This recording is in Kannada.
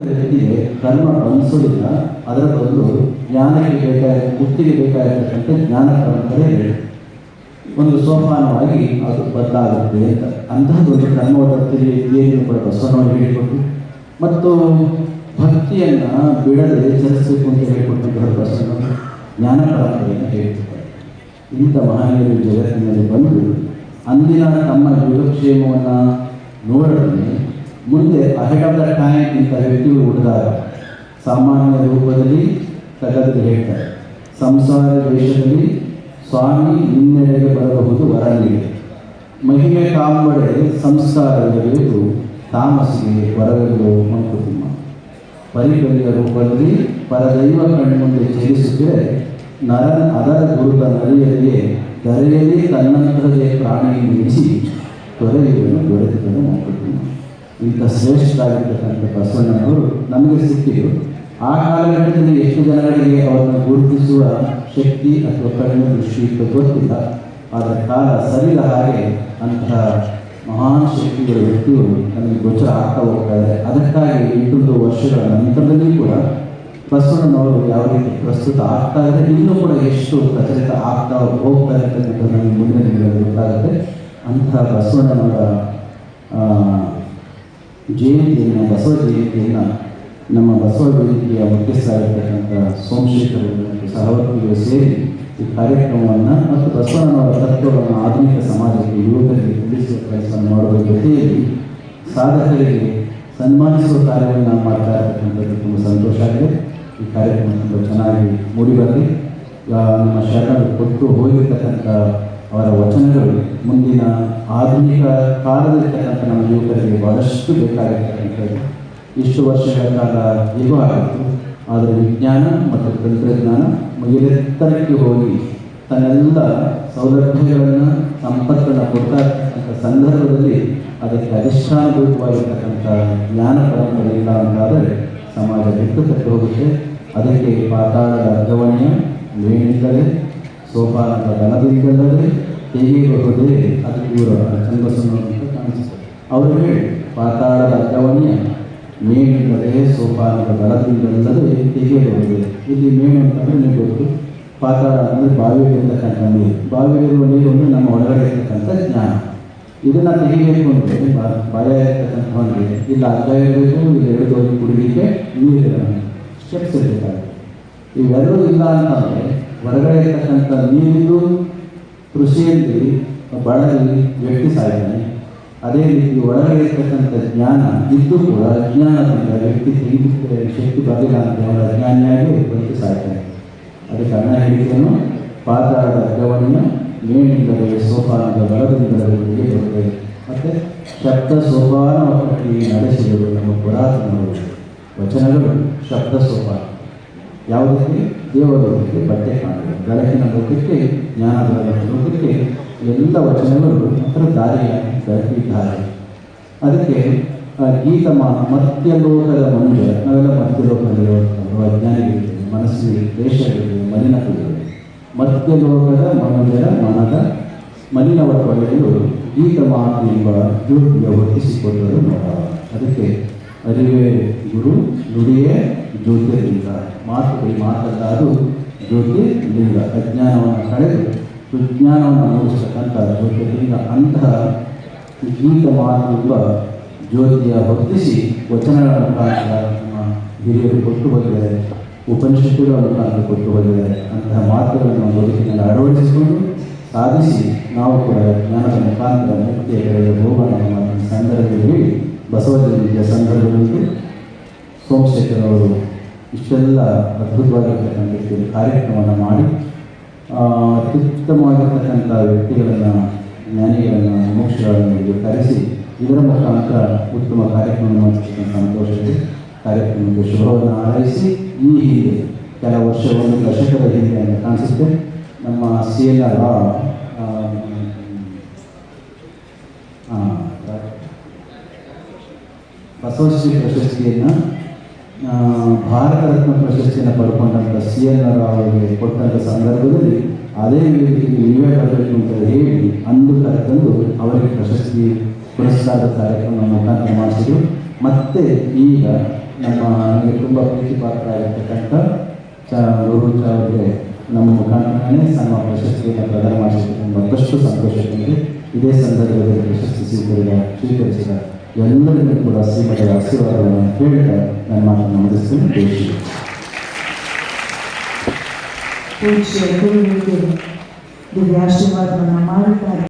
ವ್ಯಕ್ತಿಗೆ ಕರ್ಮ ಬಂಧಿಸೋದಿಲ್ಲ ಅದರ ಬದಲು ಜ್ಞಾನಕ್ಕೆ ಬೇಕಾದ, ಮುಕ್ತಿಗೆ ಬೇಕಾಗಿರ್ತಕ್ಕಂಥ ಜ್ಞಾನ ಪರಂಪರೆ ಒಂದು ಸೋಪಾನವಾಗಿ ಅದು ಬದಲಾಗುತ್ತೆ ಅಂತ. ಅಂತಹದ್ದೊಂದು ಕರ್ಮವದತ್ತಿಗೆ ಏನು ಕೂಡ ಬಸವನವರು ಹೇಳಿಕೊಟ್ಟು ಮತ್ತು ಭಕ್ತಿಯನ್ನು ಬಿಡದೆ ಚಲಿಸಬೇಕು ಅಂತ ಹೇಳಿಕೊಟ್ಟಂತಹ ಬಸವನವರು ಜ್ಞಾನ ಪರಂಪರೆಯನ್ನು ಹೇಳಿಕೊಡ್ತಾರೆ ಇಂಥ ಮಹಾನೀಯರು ಜಗತ್ತಿನಲ್ಲಿ ಬಂದು ಅಂದಿನ ತಮ್ಮ ಯೋಗಕ್ಷೇಮವನ್ನು ನೋಡದೆ ಮುಂದೆ ಅಹೆಡ್ ಆಫ್ ದ ಟೈಮ್ ಇಂಥ ವ್ಯಕ್ತಿಗಳು ಹುಟ್ಟಿದಾಗ ಸಾಮಾನ್ಯ ರೂಪದಲ್ಲಿ ತಗದು ಹೇಳ್ತಾರೆ ಸಂಸಾರ ದೇಶದಲ್ಲಿ ಸ್ವಾಮಿ ನಿನ್ನೆಡೆಗೆ ಬರಬಹುದು ವರ ನೀಡಿ ಮಹಿಮೆ ಕಾಂಬಡೆ ಸಂಸ್ಕಾರವಿರಬೇಕು ತಾಮಸಿಗೆ ವರಗಳು ಮಂಕುತಿಮ್ಮ ಪರಿಕರಿಯ ರೂಪದಲ್ಲಿ ಪರದೈವ ಕಣ್ಮುಂದೆ ಚಲಿಸುತ್ತಿರೆ ನರನ ಅದರ ಗುರುತ ನರಿಯಲಿಗೆ ಧರೆಯಲ್ಲಿ ತನ್ನಂತರದೇ ಪ್ರಾಣಿ ನಿಲ್ಲಿಸಿ ತೊರೆಯುವುದನ್ನು ದೊರೆತದನ್ನು ಮಂಕುತಿಮ್ಮ ಇಂಥ ಶ್ರೇಷ್ಠರಾಗಿರ್ತಕ್ಕಂಥ ಬಸವಣ್ಣನವರು ನಮಗೆ ಸಿಕ್ಕಿದ್ರು. ಆ ಕಾಲಘಟ್ಟದಲ್ಲಿ ಎಷ್ಟು ಜನಗಳಿಗೆ ಅವರನ್ನು ಗುರುತಿಸುವ ಶಕ್ತಿ ಅಥವಾ ಕಡಿಮೆ ದೃಷ್ಟಿ ಇತ್ತು ಗೊತ್ತಿಲ್ಲ. ಆದರೆ ಕಾಲ ಸರಿದ ಹಾಗೆ ಅಂತಹ ಮಹಾನ್ ಶಕ್ತಿಗಳ ವ್ಯಕ್ತಿಗಳು ನಮಗೆ ಗೋಚರ ಆಗ್ತಾ ಹೋಗ್ತಾ ಅದಕ್ಕಾಗಿ ಎಂಟೊಂದು ವರ್ಷಗಳ ನಂತರದಲ್ಲಿ ಕೂಡ ಬಸವಣ್ಣನವರು ಯಾವ ರೀತಿ ಪ್ರಸ್ತುತ ಆಗ್ತಾ ಇದೆ, ಇನ್ನೂ ಕೂಡ ಎಷ್ಟು ಪ್ರಚಲಿತ ಆಗ್ತಾ ಹೋಗ್ತಾ ಇರ್ತಕ್ಕಂಥ ನಮಗೆ ಮುಂದೆ ಗೊತ್ತಾಗುತ್ತೆ. ಅಂತಹ ಬಸವಣ್ಣನವರ ಜಯಂತಿಯನ್ನು ಬಸವ ಜಯಂತಿಯನ್ನು ನಮ್ಮ ಬಸವ ವೇದಿಕೆಯ ಮುಖ್ಯಸ್ಥರಾಗಿರ್ತಕ್ಕಂಥ ಸೋಮಶೇಖರ್ ಸಹವರ್ತಿಗಳು ಸೇರಿ ಈ ಕಾರ್ಯಕ್ರಮವನ್ನು ಮತ್ತು ಬಸವನವರ ತತ್ವವನ್ನು ಆಧುನಿಕ ಸಮಾಜಕ್ಕೆ ಯುವಕರಿಗೆ ತಿಳಿಸುವ ಪ್ರಯತ್ನ ಮಾಡುವ ಜೊತೆಯಲ್ಲಿ ಸಾಧಕರಿಗೆ ಸನ್ಮಾನಿಸುವ ಕಾರ್ಯವನ್ನು ಮಾಡ್ತಾ ಇರತಕ್ಕಂಥದ್ದು ತುಂಬ ಸಂತೋಷ ಆಗಿದೆ. ಈ ಕಾರ್ಯಕ್ರಮ ತುಂಬ ಚೆನ್ನಾಗಿ ಮೂಡಿಬರಲಿ ನಮ್ಮ ಶರಣರು ಕೊಟ್ಟು ಹೋಗಿರ್ತಕ್ಕಂಥ ಅವರ ವಚನಗಳು ಮುಂದಿನ ಆಧುನಿಕ ಕಾಲದಲ್ಲಿರ್ತಕ್ಕಂಥ ನಮ್ಮ ಯುವಕರಿಗೆ ಬಹಳಷ್ಟು ಬೇಕಾಗಿರ್ತಕ್ಕಂಥದ್ದು ಇಷ್ಟು ವರ್ಷಗಳ ಕಾಲ ಇರುವ ಆಗಿತ್ತು ಆದರೆ ವಿಜ್ಞಾನ ಮತ್ತು ತಂತ್ರಜ್ಞಾನ ಮುಗಿಲೆತ್ತರಕ್ಕೆ ಹೋಗಿ ತನ್ನೆಲ್ಲ ಸೌಲಭ್ಯಗಳನ್ನು, ಸಂಪತ್ತನ್ನು ಕೊಡ್ತಾ ಇರ್ತಕ್ಕಂಥ ಸಂದರ್ಭದಲ್ಲಿ ಅದಕ್ಕೆ ಅಧಿಷ್ಠಾನಭೂತವಾಗಿರ್ತಕ್ಕಂಥ ಜ್ಞಾನ ಪರಂಪರೆ ಇಲ್ಲ ಅಂತಾದರೆ ಸಮಾಜ ಬಿಟ್ಟು ಕಟ್ಟು ಹೋಗುತ್ತೆ ಅದಕ್ಕೆ ಪಾತಾಳದ ಅಗ್ರವಣ್ಯ ಅಂತ ಸೋಪಾನದ ಹೇಗೆ ತೆಗೆಯಬಹುದೇ ಅದು ಇವರ ಚಂದ್ರಸನ್ನು ಅಂತ ಕಾಣಿಸುತ್ತದೆ ಅವರು ಹೇಳಿ, ಪಾತಾಳದ ಅಗ್ರವಣ್ಯ ಮೇಣಿಲ್ಲದೆ ಸೋಪಾನದ ಬಲದಿಂದಲ್ಲದೆ ತೆಗೆಯಬಹುದೇ ಇಲ್ಲಿ ಮೇಣು ಅಂತಂದ್ರೆ ನೀವು ಗೊತ್ತು. ಪಾತಾಳ ಅಂದರೆ ನೀರು. ಬಾವಿಯಲ್ಲಿರುವ ನೀರು ಅಂದರೆ ನಮ್ಮ ಒಳಗಡೆ ಇರತಕ್ಕಂಥ ಜ್ಞಾನ. ಇದನ್ನು ತೆಗಿಬೇಕು ಅಂದರೆ ಭಯ ಒಂದು ಇಲ್ಲ ಅರ್ಧ ಇರಬೇಕು ಇಲ್ಲಿ ಎರಡು ಹೋಗಿ ನೀರು ನೀರಿಲ್ಲ ಸ್ಟೆಪ್ಸ್ ಇರಬೇಕಾಗುತ್ತೆ. ಇವೆರಡೂ ಇಲ್ಲ ಅಂತಂದರೆ ಹೊರಗಡೆ ಇರ್ತಕ್ಕಂಥ ನೀರಿಗೂ ಕೃಷಿಯಲ್ಲಿ ಬಳಲಿ ವ್ಯಕ್ತಿ ಸಾಯ್ತಾನೆ ಅದೇ ರೀತಿ ಒಳಗಡೆ ಇರ್ತಕ್ಕಂಥ ಜ್ಞಾನ, ಇದ್ದು ಕೂಡ ಅಜ್ಞಾನದಿಂದ ವ್ಯಕ್ತಿ ತೆಗೆದುಕೊಳ್ಳೆ ಶಕ್ತಿ ಬರಲಿಲ್ಲ ಅಂತ ಅವರ ಅಜ್ಞಾನಿಯಾಗಿ ವ್ಯಕ್ತಿ ಸಾಯ್ತಾನೆ ಅದಕ್ಕೆ ಅಣ್ಣ ಹೇಳಿದನು ಪಾತಾಳದ ಅಗ್ಗವನ್ನು ಮೇಣಿಂದಲೇ ಸೋಪಾನದ ಬಲದಿಂದಲೇ ಬರುತ್ತೆ ಮತ್ತು ಶಬ್ದ ಸೋಪಾನ ನಡೆಸಿದರು ನಮ್ಮ ಪುರಾತನರು. ವಚನಗಳು ಶಬ್ದ ಸೋಪಾನ. ಯಾವುದಕ್ಕೆ? ದೇವಲೋಕಕ್ಕೆ ಬಟ್ಟೆ ಕಾಣುವುದು ಬೆಳಕಿನ ಲೋಕಕ್ಕೆ ಜ್ಞಾನದ ಲೋಕಕ್ಕೆ ಎಲ್ಲ ವಚನಗಳು ಅದರ ದಾರಿಯ ಬೆಳಕಿದ್ದಾರೆ. ಅದಕ್ಕೆ ಗೀತ ಗೀತಮ ಲೋಕದ ಮನುಜ ನಾವೆಲ್ಲ ಮರ್ತ್ಯಲೋಕದಲ್ಲಿ ಹೋಗ್ತಾರೆ ಅಜ್ಞಾನಿಗಳಿದ್ದೇವೆ ಮನಸ್ಸಿಗೆ ದೇಶಗಳಿವೆ ಮಲಿನಗಳಿವೆ ಮರ್ತ್ಯಲೋಕದ ಮನುಜರ ಮನದ ಮಲಿನವ ತೊಳೆಯಲು ಗೀತ ಮಾತು ಎಂಬ ದುರ್ಗ ಹೊತ್ತಿಸಿಕೊಳ್ಳಲು ನೋಡ ಅದಕ್ಕೆ ಅರಿವೇ ಗುರು, ನುಡಿಯೇ ಜ್ಯೋತಿರ್ಲಿಂಗ ಮಾತುಗಳು ಮಾತಲ್ಲಾದು ಜ್ಯೋತಿ ಲಿಂಗ. ಅಜ್ಞಾನವನ್ನು ಕಳೆದು ಸುಜ್ಞಾನವನ್ನು ಮೂಡಿಸ್ತಕ್ಕಂಥ ಜ್ಯೋತಿರ್ಲಿಂಗ ಅಂತಹ ಗೀತ ಮಾತು ಎಂಬ ಜ್ಯೋತಿಯ ಹೊತ್ತಿಸಿ ವಚನಗಳ ಮುಖಾಂತರ ನಮ್ಮ ಹಿರಿಯರು ಕೊಟ್ಟು ಬಂದಿದ್ದಾರೆ ಉಪನಿಷತ್ತುಗಳ ಮುಖಾಂತರ ಕೊಟ್ಟು ಬಂದಿದ್ದಾರೆ ಅಂತಹ ಮಾತುಗಳನ್ನು ಬದುಕಿನಲ್ಲಿ ಅಳವಡಿಸಿಕೊಂಡು ಸಾಧಿಸಿ ನಾವು ಕೂಡ ಜ್ಞಾನದ ಮುಖಾಂತರ ಮುಕ್ತಿಯ ಕಡೆಗೆ ಹೋಗೋಣ ಸಂದರ್ಭದಲ್ಲಿ ಬಸವ ಜಯಂತಿಯ ಸಂದರ್ಭದಲ್ಲಿ ಸೋಮಶೇಖರ್ ಅವರು ಇಷ್ಟೆಲ್ಲ ಅದ್ಭುತವಾಗಿರ್ತಕ್ಕಂಥ ಕಾರ್ಯಕ್ರಮವನ್ನು ಮಾಡಿ ಅತ್ಯುತ್ತಮವಾಗಿರ್ತಕ್ಕಂಥ ವ್ಯಕ್ತಿಗಳನ್ನು, ಜ್ಞಾನಿಗಳನ್ನು, ಮೋಕ್ಷಗಳನ್ನು ಕರೆಸಿ, ಇದರ ಮುಖಾಂತರ ಉತ್ತಮ ಕಾರ್ಯಕ್ರಮವನ್ನು ಮಾಡತಕ್ಕಂಥ ಸಂತೋಷಕ್ಕೆ ಕಾರ್ಯಕ್ರಮಕ್ಕೆ ಶುಭವನ್ನು ಹಾರೈಸಿ, ಈ ಹಿಂದೆ ಕೆಲ ವರ್ಷ ಒಂದು ದಶಕದ ಹಿಂದೆ ಕಾಣಿಸುತ್ತೆ. ನಮ್ಮ ಸಿ ಎಲ್ ಆರ್ ಬಸವಶ್ರೀ ಪ್ರಶಸ್ತಿಯನ್ನು ಭಾರತ ರತ್ನ ಪ್ರಶಸ್ತಿಯನ್ನು ಪಡ್ಕೊಂಡಂಥ ಸಿ ಎನ್ ಆರ್ ಅವರಿಗೆ ಕೊಟ್ಟಂಥ ಸಂದರ್ಭದಲ್ಲಿ ಅದೇ ವೇದಿಕೆಗೆ ನೀವೇ ಬರಬೇಕು ಅಂತ ಹೇಳಿ ಅಂದು ಕರೆತಂದು ಅವರಿಗೆ ಪ್ರಶಸ್ತಿ ಪುರಸ್ಕಾರದ ಕಾರ್ಯಕ್ರಮ ಮುಖಾಂತರ ಮಾಡಿಸಿದ್ರು. ಮತ್ತೆ ಈಗ ನಮ್ಮ ನನಗೆ ತುಂಬ ಪ್ರೀತಿ ಪಾತ್ರ ಆಗಿರ್ತಕ್ಕಂಥ ಚ, ರೋಹಿತ್ ಅವರಿಗೆ ನಮ್ಮ ಮುಖಾಂತರನೇ ಸಣ್ಣ ಪ್ರಶಸ್ತಿಯನ್ನು ಪ್ರದಾನ ಮಾಡಿಸಿದ್ರು ಮತ್ತಷ್ಟು ಸಂತೋಷಕ್ಕೆ ಇದೇ. ಸಂದರ್ಭದಲ್ಲಿ ಪ್ರಶಸ್ತಿ ಸ್ವೀಕರಿಸಿದ ಸ್ವೀಕರಿಸಿದ ಎಲ್ಲರಿಗೂ ಕೂಡ ಶ್ರೀಮಠದ ಆಶೀರ್ವಾದವನ್ನು ಹೇಳ್ತಾ ನನ್ನ ಮಾತನ್ನು ಮುಗಿಸ್ತೀನಿ ದೇಶಿ ಪೂಜ್ಯ ಗುರುವಿಗೆ ದಿವ್ಯಾಶೀರ್ವಾದವನ್ನು ಮಾಡುತ್ತಾರೆ